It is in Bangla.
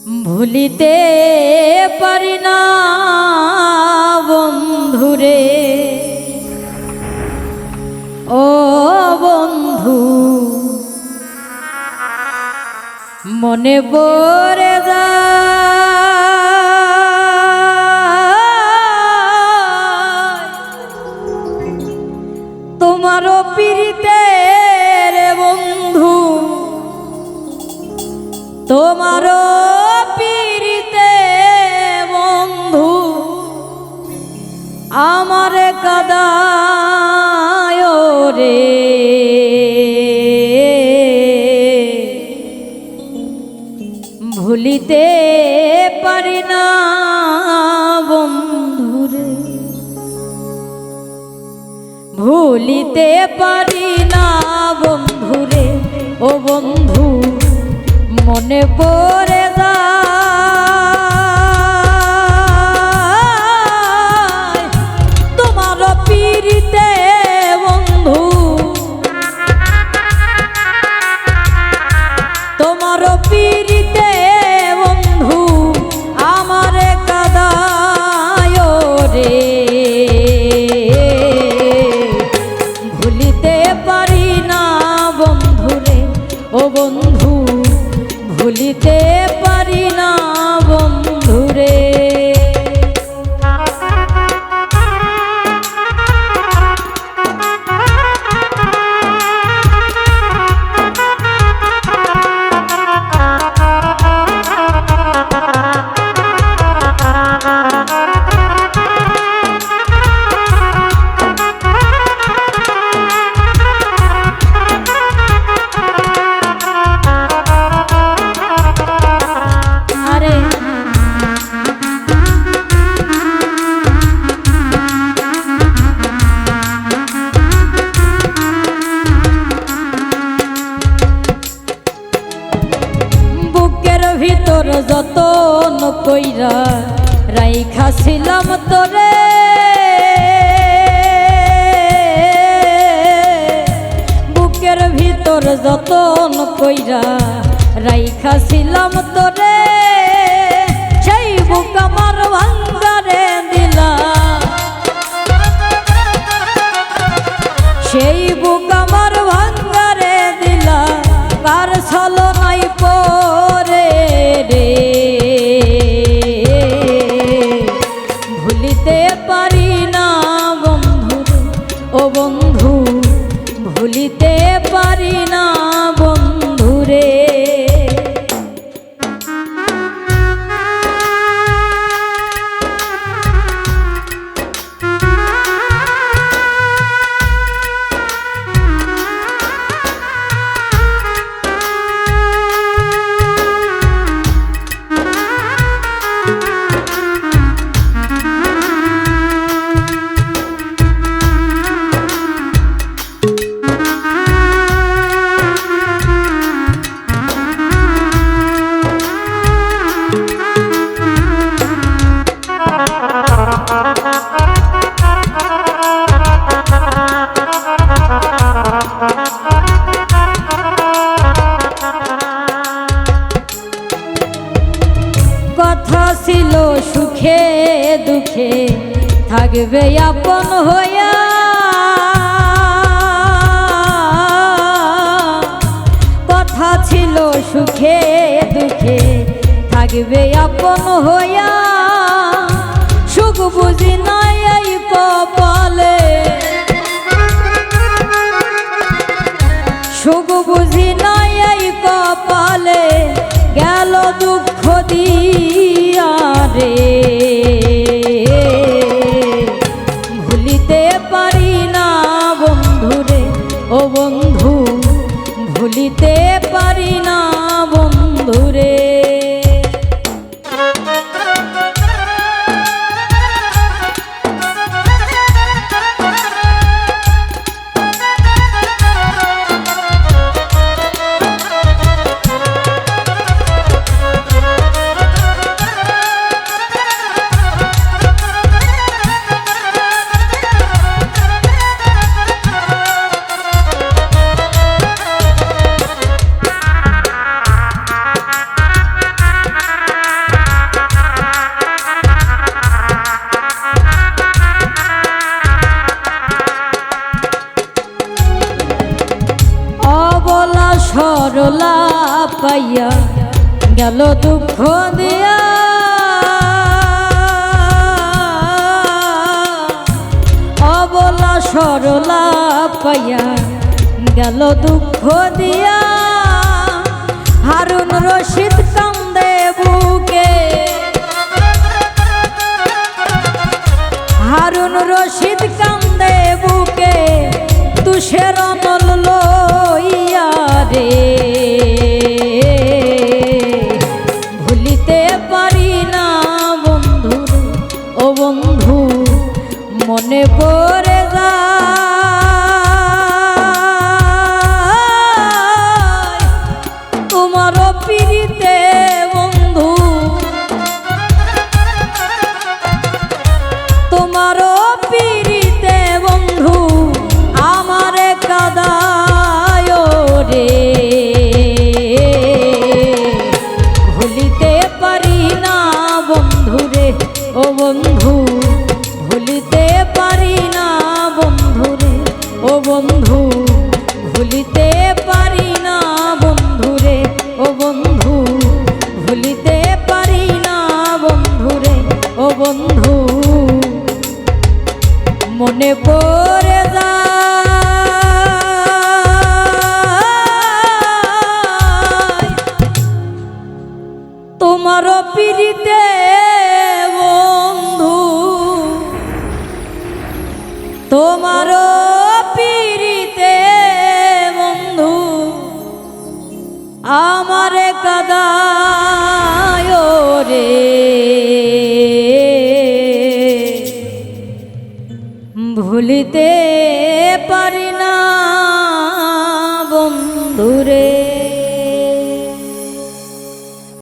ভুলিতে পারি না বন্ধুরে। ও বন্ধু মনে পড়ে যায় তোমারও পীড়িতের বন্ধু তোমারও আমার কাদায় রে। ভুলিতে পারি না বন্ধুরে। ভুলিতে পারি না বন্ধুরে। ও বন্ধু, মনে পড়ে বন্ধু ভুলিতে পারি যতন কইরা রাইখা ছিলাম তোরে। বুকের ভিতর যতন কইরা রাইখা ছিলাম তোরে। থাকবে আপন হইয়া। কথা ছিল সুখে, দুঃখে, থাকবে আপন হইয়া। সুখ বুঝি নাই কপালে। সুখ বুঝি নাই কপালে। গেল দুঃখ দিয়া রে। পাইয়া গেল দুঃখ দিয়া। অবলা সরলা পাইয়া গেল দুঃখ দিয়া। হারুন রশিদ কান্দে বুকে। হারুন রশিদ কান্দে বুকে। তুষের বন্ধু ভুলিতে পারি ভুলিতে